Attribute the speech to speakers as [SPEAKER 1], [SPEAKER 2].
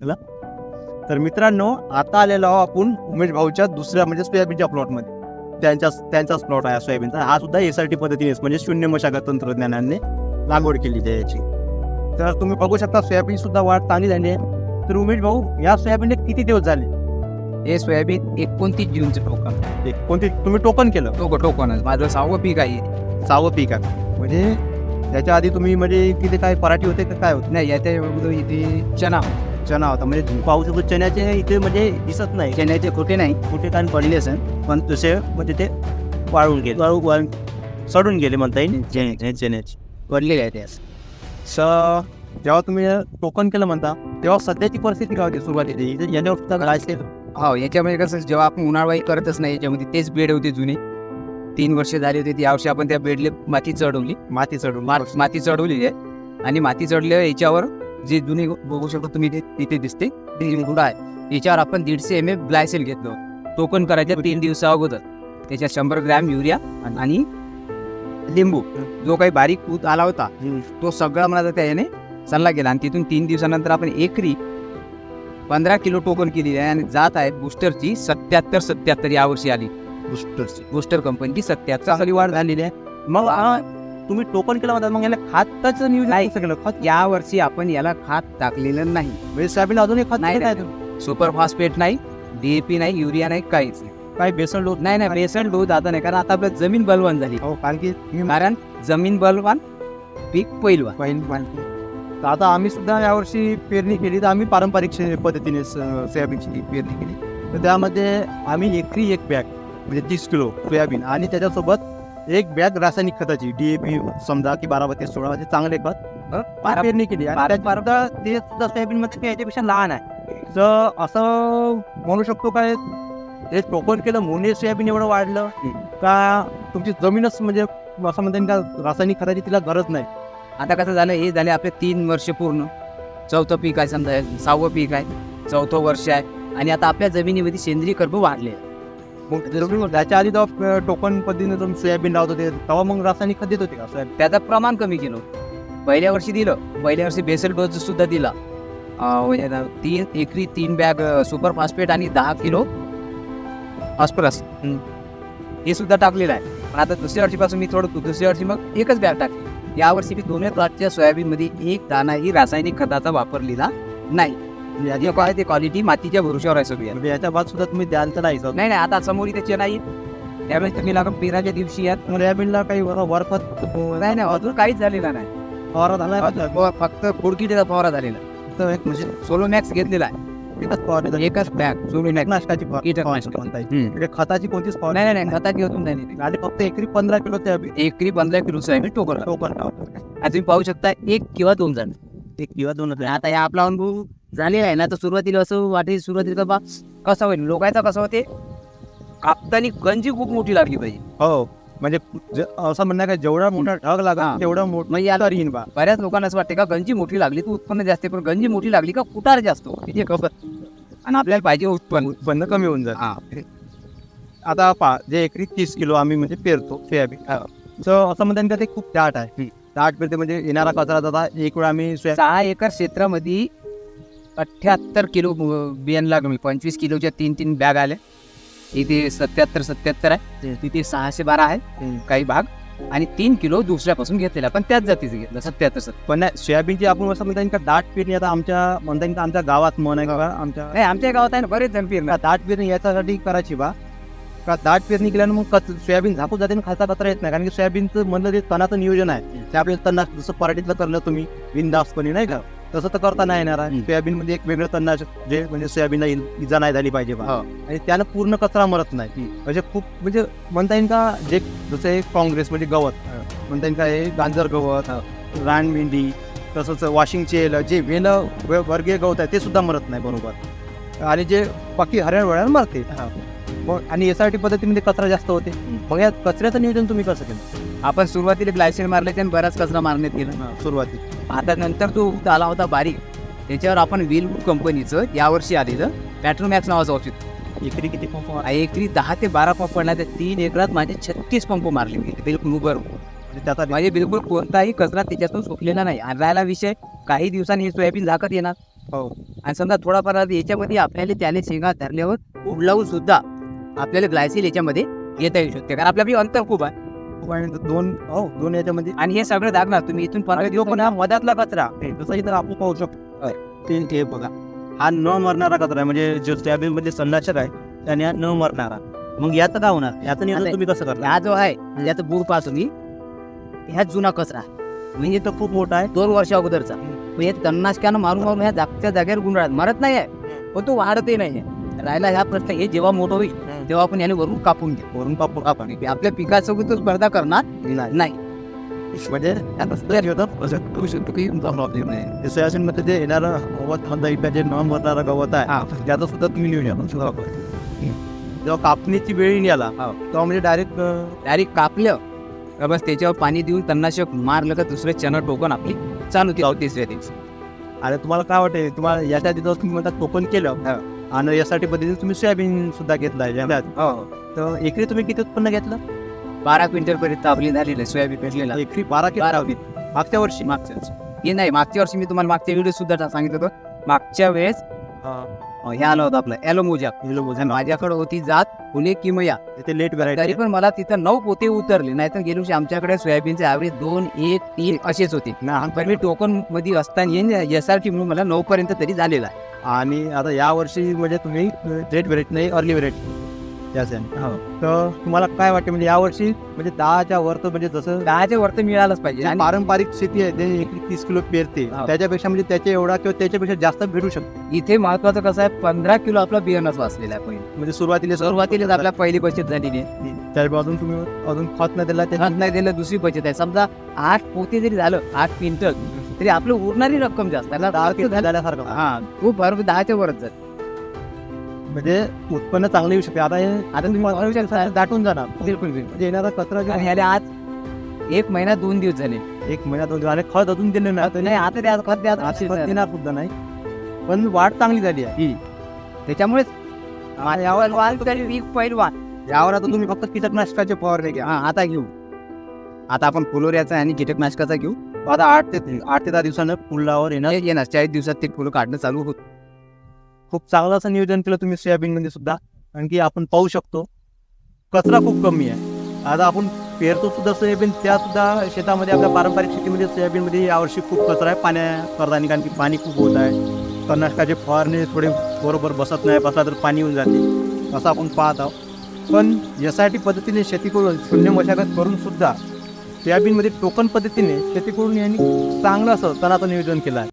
[SPEAKER 1] तर मित्रांनो आता आलेलो आहो आपण उमेश भाऊच्या दुसऱ्या म्हणजे सोयाबीनच्या प्लॉटमध्ये त्यांच्या त्यांचाच प्लॉट आहे सोयाबीनचा. हा सुद्धा एस आर टी पद्धतीने म्हणजे शून्य मशागत तंत्रज्ञानाने लागवड केलेली आहे याची. तर तुम्ही बघू शकता सोयाबीन सुद्धा वाढ चांगली झाली आहे. तर उमेश भाऊ या सोयाबीनने किती दिवस झाले?
[SPEAKER 2] हे सोयाबीन एकोणतीस जूनचं टोकन.
[SPEAKER 1] ते कोणती तुम्ही टोकन केलं?
[SPEAKER 2] टोक टोकनच. माझं सहावं पीक आहे.
[SPEAKER 1] सहावं पीक आहे. म्हणजे त्याच्या आधी तुम्ही म्हणजे किती काय पराठी होते का काय होते?
[SPEAKER 2] नाही याच्या इथे चना
[SPEAKER 1] चना होता म्हणजे पाहू शकतो चण्याचे इथे म्हणजे दिसत नाही.
[SPEAKER 2] चण्याचे खोटे नाही.
[SPEAKER 1] कुठे काय पडले असेल. पण तसे म्हणजे ते वाळून गेले. वाळू वाळून सडून गेले म्हणता येईल. चण्याचे चण्याचे.
[SPEAKER 2] पडलेले आहे ते
[SPEAKER 1] स जेव्हा तुम्ही टोकन केलं म्हणता तेव्हा सध्याची परिस्थिती काय होती सुरुवातीची? याच्यावर सुद्धा
[SPEAKER 2] हो याच्यामध्ये कसं जेव्हा आपण उन्हाळवाई करतच नाही याच्यामध्ये तेच बेड होते जुने. तीन वर्ष झाली होती ती यावर्षी आपण त्या बेडले माती चढवली.
[SPEAKER 1] माती चढून
[SPEAKER 2] मा- माती चढवली आहे. आणि माती चढल्या याच्यावर जे जुने बघू शकतो तुम्ही ते तिथे दिसते आहे. याच्यावर आपण दीडशे एम एम ग्लायसेल घेतलं. टोकन करायच्या तीन दिवसा अगोदर. त्याच्यात शंभर ग्रॅम युरिया आणि लिंबू. जो काही बारीक ऊत आला होता तो सगळा मला त्याने सल्ला केला. आणि तिथून तीन दिवसानंतर आपण एकरी पंधरा किलो टोकन केलेली आहे. आणि जात आहे बुस्टरची सत्याहत्तर सत्याहत्तर यावर्षी आली.
[SPEAKER 1] बुस्टरची.
[SPEAKER 2] बुस्टर कंपनीची सत्याहत्तर
[SPEAKER 1] वाढ झालेली आहे. मग तुम्ही टोकन केलं म्हणतात मग याला खताचं नियोजन
[SPEAKER 2] नाही.
[SPEAKER 1] केलं. खत
[SPEAKER 2] या वर्षी आपण याला खात टाकलेलं नाही.
[SPEAKER 1] म्हणजे सोयाबीन अजून एक खत
[SPEAKER 2] नाही. सुपर फॉस्फेट नाही डीएपी नाही युरिया नाही काहीच नाही.
[SPEAKER 1] काय बेसन डोस
[SPEAKER 2] नाही नाही बेसन डोस आता नाही कारण आता आपल्या जमीन बलवान झाली.
[SPEAKER 1] हो कारण की
[SPEAKER 2] कारण जमीन बलवान पीक पैलवान.
[SPEAKER 1] पहिली तर आता आम्ही सुद्धा यावर्षी पेरणी केली तर आम्ही पारंपरिक शे- पद्धतीने स- सोयाबीनची पेरणी केली. तर त्यामध्ये आम्ही एकरी एक बॅग म्हणजे तीस किलो सोयाबीन आणि त्याच्यासोबत एक बॅग रासायनिक खताची डीएपी समजा की बारा बत्तीस सोळा म्हणजे चांगले खत पेरणी केली. आणि ते सोयाबीन मध्ये याच्यापेक्षा लहान आहे. तर असं म्हणू शकतो काय हे टोकन केलं म्हणून सोयाबीन एवढं वाढलं का तुमची जमीनच म्हणजे असं म्हणता का रासायनिक खताची तिला गरज नाही?
[SPEAKER 2] आता कसं झालं हे झाले आपले तीन वर्ष पूर्ण. चौथं पीक आहे समजा सहावं पीक आहे चौथं वर्ष आहे. आणि आता आपल्या जमिनीमध्ये सेंद्रिय कर्ब वाढले.
[SPEAKER 1] मग त्याच्या आधी तेव्हा टोकन पद्धतीने तुम्ही सोयाबीन लावत होते तेव्हा मग रासायनिक खत देत होते का सोयाबीन?
[SPEAKER 2] त्याचं प्रमाण कमी केलं. पहिल्या वर्षी दिलं. पहिल्या वर्षी बेसल डोस सुद्धा दिला. तीन एकरी तीन बॅग सुपर फॉस्फेट आणि दहा किलो फॉस्फरस हे सुद्धा टाकलेलं आहे. पण आता दुसऱ्या वर्षीपासून मी थोडं दुसऱ्या वर्षी मग एकच बॅग टाकली. यावर्षी मी दोन्ही प्लॉटच्या सोयाबीनमध्ये एक दाणाही रासायनिक खताचा वापरलेला नाही. याची काय ते क्वालिटी मातीच्या भरोश्यावर आहे सगळी.
[SPEAKER 1] म्हणजे याच्या बाद सुद्धा तुम्ही द्याल तर नाही सर
[SPEAKER 2] नाही नाही आता समोर इथे नाही त्यावेळेस तुम्ही लागून पेराच्या दिवशी यात.
[SPEAKER 1] सोयाबीनला काही वरखत
[SPEAKER 2] नाही नाही अजून काहीच झालेला नाही.
[SPEAKER 1] फवारा झाला
[SPEAKER 2] फक्त? फुडकीचा फवारा झालेला
[SPEAKER 1] तर एक म्हणजे
[SPEAKER 2] सोलो मॅक्स घेतलेला आहे.
[SPEAKER 1] एकच फवारणी झाली.
[SPEAKER 2] एकच बॅग. नाही
[SPEAKER 1] म्हणजे खताची कोणतीच फवारणी
[SPEAKER 2] नाही नाही खताची होतून नाही.
[SPEAKER 1] आणि फक्त एकरी पंधरा किलो सोयाबीन
[SPEAKER 2] एकरी पंधरा किलो टोकन. आता तुम्ही पाहू शकता एक किंवा दोन जण
[SPEAKER 1] एक किंवा दोन
[SPEAKER 2] आता या आपला अनुभव झालेला आहे ना तर सुरुवातीला असं वाटे सुरुवातीला बा कसं होईल? लोकांचा कसं होते? कापतानी गंजी खूप मोठी लागली पाहिजे.
[SPEAKER 1] हो म्हणजे ज- असं म्हणणं काय जेवढा मोठा ढग
[SPEAKER 2] हा.
[SPEAKER 1] लागा तेवढा मोठा
[SPEAKER 2] म्हणजे याला
[SPEAKER 1] येईन बा.
[SPEAKER 2] बऱ्याच लोकांना असं वाटते का गंजी मोठी लागली तर उत्पन्न जास्त आहे पण गंजी मोठी लागली का कुटार जास्त होते. हे खबर. आणि आपल्याला पाहिजे उत्पन्न.
[SPEAKER 1] उत्पन्न कमी होऊन जात.
[SPEAKER 2] हा.
[SPEAKER 1] आता पा जे एकरी तीस किलो आम्ही म्हणजे पेरतो सोयाबीन तर असं म्हणतात का ते खूप दाट आहे. दाट पेरते म्हणजे येणारा कचरा जाता एक वेळ आम्ही
[SPEAKER 2] सहा एकर क्षेत्रामध्ये अठ्ठ्याहत्तर किलो बियाणं लागलं. पंचवीस किलोच्या तीन तीन बॅग आल्या. इथे सत्याहत्तर सत्याहत्तर आहे. तिथे सहाशे बारा आहे. काही भाग. आणि तीन किलो दुसऱ्यापासून घेतलेला. पण त्याच जातीचं घेतलं. सत्याहत्तर सत्तर
[SPEAKER 1] पण नाही सोयाबीनची आपण असं म्हणता येईल का? दाट पेरणी आता आमच्या म्हणता येईल का आमच्या गावात म्हण आहे का? आमच्या
[SPEAKER 2] नाही आमच्या गावात आहे ना बरेच जण फिरणार
[SPEAKER 1] का दाट पेरणी याच्यासाठी करायची बा. का दाट पेरणी केल्यानं मग कच सोयाबीन झाकून जाते आणि खालचा कचरा येत नाही. कारण की सोयाबीनचं म्हणलं ते तणाचं नियोजन आहे ते आपल्याला तन्ना जसं पराठीतलं करलं तुम्ही बिनदासपणे नाही का? तसं तर करता नाही येणार. आहे. सोयाबीन मध्ये एक वेगळं तन्नाश जे म्हणजे सोयाबीनला इजा नाही झाली पाहिजे
[SPEAKER 2] हो.
[SPEAKER 1] आणि त्यानं पूर्ण कचरा मरत नाही. म्हणजे खूप म्हणजे म्हणता येईल का जे जसं हे काँग्रेस म्हणजे गवत. म्हणता येईल का हे गांजर गवत रानमेंढी तसंच वॉशिंग चेल जे वेल वर्गीय गवत आहे ते सुद्धा मरत नाही बरोबर. आणि जे बाकी वळ्याळ मरते. मग आणि एस आर टी पद्धतीमध्ये कचरा जास्त होते. मग या कचऱ्याचं नियोजन तुम्ही कसं केलं?
[SPEAKER 2] आपण सुरुवातीला ग्लायसेन मारले आणि बराच कचरा मारण्यात गेला.
[SPEAKER 1] सुरुवाती
[SPEAKER 2] आता नंतर तो आला होता बारीक. त्याच्यावर आपण विलवूड कंपनीचं यावर्षी आलेलं पॅट्रोमॅक्स नावाचं औषध.
[SPEAKER 1] एकरी किती पंप
[SPEAKER 2] एकरी दहा ते बारा पंप पडला त्या तीन एकरात माझे छत्तीस पंप मारले गेले बिलकुल उभं
[SPEAKER 1] म्हणजे त्याचा
[SPEAKER 2] म्हणजे बिलकुल कोणताही कचरा त्याच्यातून सुटलेला नाही. आणि राहिला विषय काही दिवसांनी हे सोयाबीन झाकत येणार.
[SPEAKER 1] हो.
[SPEAKER 2] आणि समजा थोडाफार याच्यामध्ये आपल्याला त्याने शेंगा धरल्यावर उडलावून सुद्धा आपल्याला ग्लायसिल याच्यामध्ये येता येऊ शकते. कारण आपल्याकडे अंतर खूप आहे.
[SPEAKER 1] पण दोन हो दोन याच्यामध्ये.
[SPEAKER 2] आणि हे सगळं दाखणार तुम्ही इथून
[SPEAKER 1] जो पण हा मधातला कचरा जसं इथं आपण पाहू शकतो. ते ते बघा. हा न मरणारा कचरा आहे. म्हणजे जो सोयाबीनमध्ये संनाशक आहे त्याने हा न मरणारा. मग याचं काय होणार? याचं
[SPEAKER 2] आता-
[SPEAKER 1] तुम्ही कसं करणार?
[SPEAKER 2] हा जो आहे याचा बूरपासून ह्या जुना कचरा.
[SPEAKER 1] म्हणजे तो खूप मोठा आहे.
[SPEAKER 2] दोन वर्ष अगोदरचा. मग हे तन्नाशक्यानं मारून मारून ह्या जागच्या जागेवर गुंडाळत. मरत नाही आहे पण तो वाढतही नाही आहे राहिला ह्या प्रश्न हे जेव्हा मोठं होईल तेव्हा आपण याने वरून कापून घेऊ
[SPEAKER 1] वरून पापड आपण
[SPEAKER 2] आपल्या पिकासोबत तो स्पर्धा करणार
[SPEAKER 1] नाही. म्हणजे होतं. प्रॉब्लेम नाही. ते सोयाबीनमध्ये जे येणारं गवत म्हणता येईल जे न मरणारं गवत
[SPEAKER 2] हा.
[SPEAKER 1] आहे त्याचं सुद्धा तुम्ही लिहून या जेव्हा कापणीची वेळ येईल याला
[SPEAKER 2] हो.
[SPEAKER 1] तेव्हा म्हणजे डायरेक्ट
[SPEAKER 2] डायरेक्ट कापलं. का बस त्याच्यावर पाणी देऊन तन्नाशक मारलं का दुसरे चणं टोकन आपली चालू ती तिसऱ्या दिवशी.
[SPEAKER 1] आणि तुम्हाला काय वाटते तुम्हाला याच्या तिथं तुम्ही म्हणता टोकन केलं आणि यासाठी पद्धतीने तुम्ही सोयाबीन सुद्धा घेतलाय ज्याच्यात. तर एकरी तुम्ही किती उत्पन्न घेतलं?
[SPEAKER 2] बारा क्विंटल पर्यंत आपली झालेली सोयाबीन पेरलेला.
[SPEAKER 1] एकरी बारा
[SPEAKER 2] बारा
[SPEAKER 1] मागच्या वर्षी?
[SPEAKER 2] मागच्या वर्षी. हे नाही मागच्या वर्षी मी तुम्हाला मागच्या व्हिडिओ सुद्धा सांगितलं होतं. मागच्या वेळेस हे. आलं होतं आपलं ॲलोमोजा माझ्याकडे होती जात पुणे किमया.
[SPEAKER 1] ते लेट
[SPEAKER 2] तरी
[SPEAKER 1] व्हरायटी
[SPEAKER 2] पण मला तिथं नऊ पोते उतरले नाही तर गेल्या वर्षी आमच्याकडे सोयाबीनचे ॲव्हरेज दोन एक तीन असेच होते. पण मी टोकनमध्ये असताना येईन एस आर टी म्हणून मला नऊ पर्यंत तरी झालेला आहे.
[SPEAKER 1] आणि आता या वर्षी म्हणजे तुम्ही लेट व्हरायटी नाही अर्ली व्हरायटी त्याच तर तुम्हाला काय वाटते म्हणजे या वर्षी म्हणजे दहाच्या वर तर म्हणजे जसं
[SPEAKER 2] दहाच्या वरती मिळालंच पाहिजे.
[SPEAKER 1] पारंपरिक शेती आहे ते एकरी तीस किलो पेरते
[SPEAKER 2] हो.
[SPEAKER 1] त्याच्यापेक्षा म्हणजे त्याच्या एवढा किंवा त्याच्यापेक्षा जास्त भेटू शकतो.
[SPEAKER 2] इथे महत्वाचं कसं आहे पंधरा किलो आपला बियाणंच वाचलेला आहे पहिले.
[SPEAKER 1] म्हणजे सुरुवातीला
[SPEAKER 2] सुरुवातीलाच आपल्या पहिली बचत झालेली आहे
[SPEAKER 1] त्याच्या अजून तुम्ही अजून खत न दिला
[SPEAKER 2] खत नाही दिलं दुसरी बचत आहे. समजा आठ पोते जरी झालं आठ क्विंटल तरी आपलं उरणारी रक्कम जास्त त्याला
[SPEAKER 1] दहा
[SPEAKER 2] झाला-
[SPEAKER 1] झाल्यासारखं
[SPEAKER 2] हा खूप बरोबर दहाच्या वरच जात
[SPEAKER 1] म्हणजे उत्पन्न चांगलं येऊ शकते. आता हे
[SPEAKER 2] आता तुम्ही म्हणू शकता
[SPEAKER 1] दाटून जाणार.
[SPEAKER 2] बिलकुल बिलकुल.
[SPEAKER 1] म्हणजे येणारा कचरा जो
[SPEAKER 2] आणि ह्याला आज एक महिना दोन दिवस झाले.
[SPEAKER 1] एक महिन्यात होईल. आणि खत अजून दिले नाही.
[SPEAKER 2] नाही आता द्या खत द्या
[SPEAKER 1] खत देणार सुद्धा नाही. पण वाढ चांगली झाली आहे.
[SPEAKER 2] त्याच्यामुळेच यावर वाल तरी वीक पैलवान
[SPEAKER 1] यावर आता तुम्ही फक्त कीटकनाशकाचे फवारणी घ्या
[SPEAKER 2] हा आता घेऊ. आता आपण फुलोऱ्याचा आणि कीटकनाशकाचा घेऊ.
[SPEAKER 1] आता आठ ते आठ ते दहा दिवसानं पुलावर येणार.
[SPEAKER 2] येणार. चाळीस दिवसात ते फुलं काढणं चालू होत.
[SPEAKER 1] खूप चांगलं असं नियोजन केलं तुम्ही सोयाबीन मध्ये सुद्धा. कारण की आपण पाहू शकतो कचरा खूप कमी आहे. आता आपण पेरतो सुद्धा सोयाबीन त्या सुद्धा शेतामध्ये आपल्या पारंपरिक शेतीमध्ये सोयाबीन मध्ये यावर्षी खूप कचरा आहे. पाण्या करताना कारण की पाणी खूप होत आहे. कर्नाटकाचे फवारणी थोडे बरोबर बसत नाही. बसला तर पाणी येऊन जाते. असं आपण पाहत आहोत. पण एस आय टी पद्धतीने शेती करून शून्य मशागत करून सुद्धा सोयाबीनमध्ये टोकन पद्धतीने शेती करून यांनी चांगलं असं तणाचं नियोजन केलं आहे.